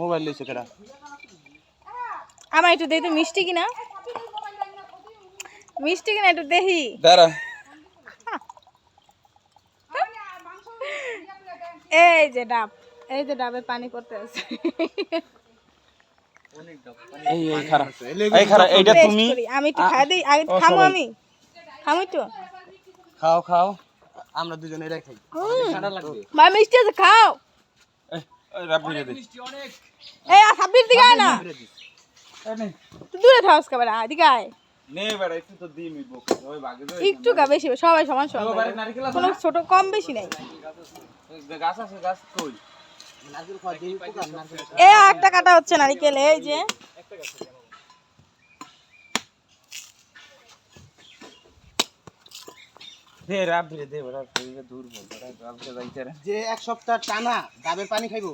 Mobile লইছে কেডা? আমার একটু দেখি তো মিষ্টি কিনা? মিষ্টি কিনা একটু দেখি। দাঁড়া। এই যে ডাব এই যে ডাবে পানি করতে আছে। এই এই খারাপ এই খারাপ এইটা তুমি? আমি একটু খাই দিই আগে খামো আমি। খামো একটু। খাও খাও। আমরা দুজনে এটাই খাই। ভাই মিষ্টি আছে খাও। এই ওই রাব্বিরে দে। এই সাব্বির দিকে আয় না। এই নে। তুই দূরে থাকস কাবার দিকে আয়। একটু তো দি মিবো ওই বাগে দে একটু গা বেশি সবাই সমান সমান। বাড়ি নারকেল আছে কোনো ছোট কম বেশি নাই। গাছ আছে গাছ কই? এ একটা কাটা হচ্ছে নারিকেল এই যে। দে রাব্বিরে দে বেড়া দূর বল বেড়া রাব্বিরে যাইতে রে যে এক সপ্তাহ টানা ডাবের পানি খাইবো।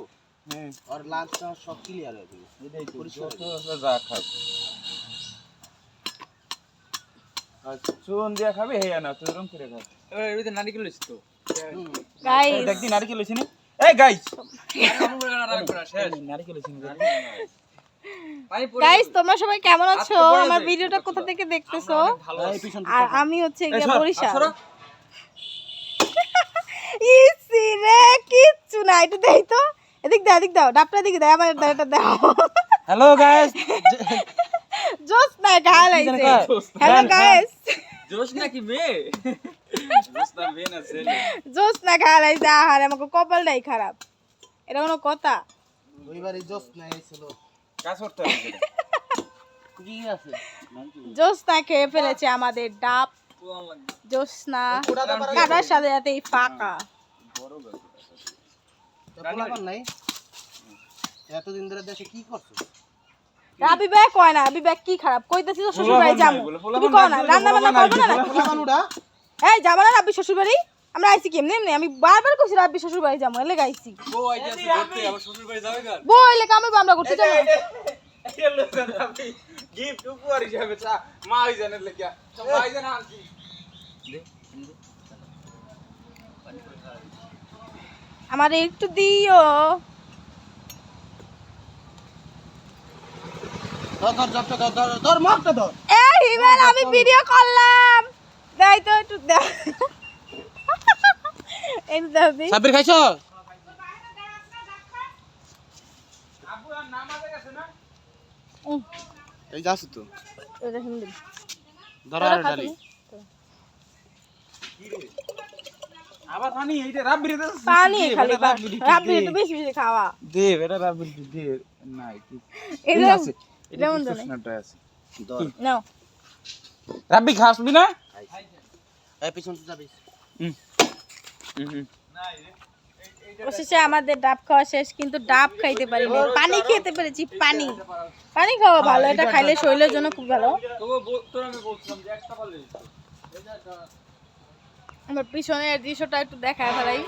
আর লাঞ্চটা সব ক্লিয়ার হয়ে এটাই যা খাব। আচ্ছা চুন দিয়া খাবে হে না তুই রং করে এর নারিকেল তো। গাইস দেখ দি নারকেল লইছিস নি? এই গাইস নারকেল লইছিস নি গাইস তোমরা সবাই কেমন আছো? আমার ভিডিওটা কোথা থেকে দেখতেছো? আর আমি হচ্ছে গিয়ে বরিশাল। সরো। ইসি রে কিচ্ছু না একটু দেই তো। এদিক দাও এদিক দাও ডাবটা দিকে দাও আমার এটা দাও। হ্যালো গাইস জোস না গাল আইছে হ্যালো গাইস জোশ না। না ছেলে। জোস না গাল আইছে আহারে আমাকে কপালটাই খারাপ। এটা কোনো কথা? ওইবারে জোস নাই ছিল। কাজ করতে হবে। কি জোসনা খেয়ে ফেলেছে আমাদের ডাব। জোসনা কাটার সাথে সাথেই ফাঁকা। পোলাপান নাই এতদিন ধরে দেশে কি করছ রাবি ব্যাগ কয় না রাবি ব্যাগ কি খারাপ কইতেছি তো শ্বশুর বাড়ি যাব তুমি কও না রান্না বান্না করব না এই যাব না রাব্বি শ্বশুর বাড়ি আমরা আইছি কেমনি এমনি আমি বারবার কইছি রাব্বি শ্বশুর বাড়ি যাব এলে গাইছি বউ আইতে আছে ঘুরতে আমার শ্বশুর বাড়ি যাবে কার বই এলে কামে আমরা করতে যাব গিফট উপহার হিসাবে চা মা হই জানে লেখিয়া মা হই জানে আমার একটু দিও। আমি ভিডিও করলাম। তো একটু সাবির খাইছো? এই যাস তো। ধর ডালি। আবার পানি এইটা রাব্বিরে দে পানি খালি রাব্বি একটু বেশি বেশি খাওয়া। দে এটা রাব্বিরে দে। না কি এটা আছে যেমন কি জানে। আছে। ধর নাও। রাব্বি খাসবি না? এই পিছন তো যাবি। হুম। হুম অবশেষে আমাদের ডাব খাওয়া শেষ কিন্তু ডাব খাইতে পারিনি পানি খেতে পেরেছি পানি। পানি। খাওয়া ভালো এটা খাইলে শরীরের জন্য খুব ভালো। তোর আমি বলছিলাম যে একটা আমার পিছনের দৃশ্যটা একটু দেখায় ফেলাই।